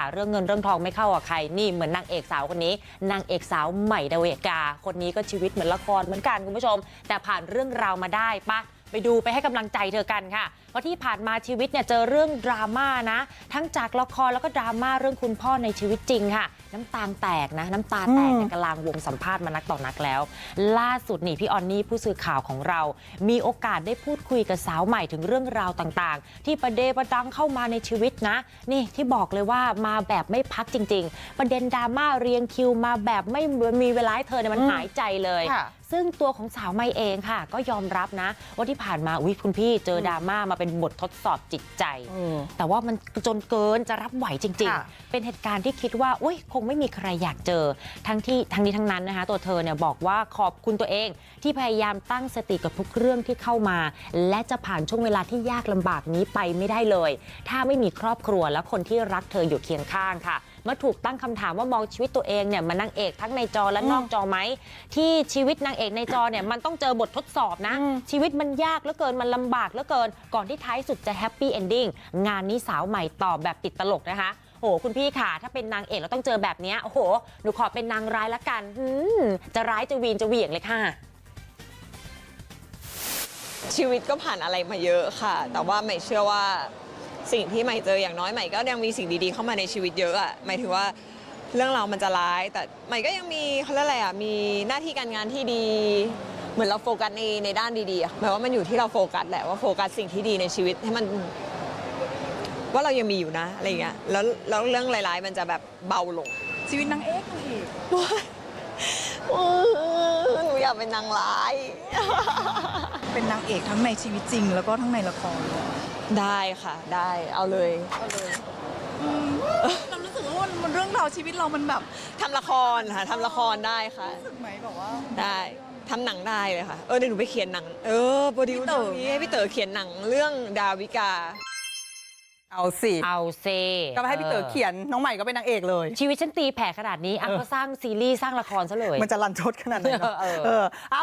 หาเรื่องเงินเรื่องทองไม่เข้ากับใครนี่เหมือนนางเอกสาวคนนี้นางเอกสาวใหม่ดาวิกาคนนี้ก็ชีวิตเหมือนละครเหมือนกันคุณผู้ชม แต่ผ่านเรื่องราวมาได้ปะ ไปดูไปให้กำลังใจเธอกันค่ะ เพราะที่ผ่านมาชีวิตเนี่ยเจอเรื่องดราม่านะ ทั้งจากละครแล้วก็ดราม่าเรื่องคุณพ่อในชีวิตจริงค่ะ น้ำตาแตกนะ น้ำตาแตกในกลางวงสัมภาษณ์มานักต่อนักแล้ว ล่าสุดนี่พี่ออนนี่ผู้สื่อข่าวของเรา มีโอกาสได้พูดคุยกับสาวใหม่ถึงเรื่องราวต่างๆ ที่ประเดประดังเข้ามาในชีวิตนะ นี่ที่บอกเลยว่ามาแบบไม่พักจริง ๆ ประเด็นดราม่าเรียงคิวมาแบบไม่มีเวลาให้เธอเนี่ยมันหายใจเลยค่ะ ซึ่งตัวของสาวไม่เองค่ะ ก็ยอมรับนะ ว่าที่ผ่านมาอุ้ยคุณพี่เจอดราม่ามาเป็นบททดสอบจิตใจเออแต่ว่ามันจนเกินจะรับไหวจริง ค่ะ ๆ เป็นเหตุการณ์ที่คิดว่าอุ้ยคงไม่มีใครอยากเจอ ทั้งที่ทั้งนี้ทั้งนั้นนะคะ ตัวเธอเนี่ยบอกว่าขอบคุณตัวเอง ที่พยายามตั้งสติกับทุกเรื่องที่เข้ามา และจะผ่านช่วงเวลาที่ยากลำบากนี้ไปไม่ได้เลย ถ้าไม่มีครอบครัวและคนที่รักเธออยู่เคียงข้างค่ะ เมื่อถูกตั้งคำถามว่ามองชีวิตตัวเองเนี่ยมันนางเอกทั้งในจอและนอกจอไหมที่ชีวิตนางเอกในจอเนี่ยมันต้องเจอบททดสอบนะ ชีวิตมันยากเหลือเกินมันลำบากเหลือเกิน ก่อนที่ท้ายสุดจะแฮปปี้เอนดิ้งงานนี้สาวใหม่ตอบแบบติดตลกนะคะโหคุณพี่ค่ะ ถ้าเป็นนางเอกเราต้องเจอแบบเนี้ยโอ้โห หนูขอเป็นนางร้ายละกันอืมจะร้ายจะวีนจะเหวี่ยงเลยค่ะ ชีวิตก็ผ่านอะไรมาเยอะค่ะ แต่ว่าใหม่เชื่อว่า สิ่งที่ใหม่เจออย่างน้อยใหม่ก็ยังมีสิ่งดีๆเข้ามาในชีวิตเยอะอะหมายถึงว่าเรื่องเราวมันจะร้าย แต่ใหม่ก็ยังมีเขาเรียกอะไรอะมีหน้าที่การงานที่ดี เหมือนเราโฟกัสในในด้านดีๆอะหมายว่ามันอยู่ที่เราโฟกัสแหละว่าโฟกัสสิ่งที่ดีในชีวิตให้มัน ว่าเรายังมีอยู่นะอะไรเงี้ยแล้วแล้วเรื่องร้ายๆมันจะแบบเบาลง ชีวิตนางเอกนางเอก อื้อหนูอยากเป็นนางร้าย เป็นนางเอกทั้งในชีวิตจริง แล้วก็ทั้งในละครได้ค่ะ ได้เอาเลยเรารู้สึกว่ามันมันเรื่องราวชีวิตเรามันแบบทำละครค่ะทำละครได้ค่ะ รู้สึกไหมแบบว่า ได้ทำหนังได้เลยค่ะ เออเดี๋ยวหนูไปเขียนหนัง เออโปรดิวพี่เตเต๋ออร์นี้ให้พี่เต๋อเขียนหนังเรื่องดาวิกา เอาสิเอาเซก็ให้พี่เต๋อเขียนน้องใหม่ก็เป็นนางเอกเลย ชีวิตฉันตีแผ่ขนาดนี้อะก็สร้างซีรีส์สร้างละครซะเลย มันจะรันทดขนาดไหนเนอะเออเออเอา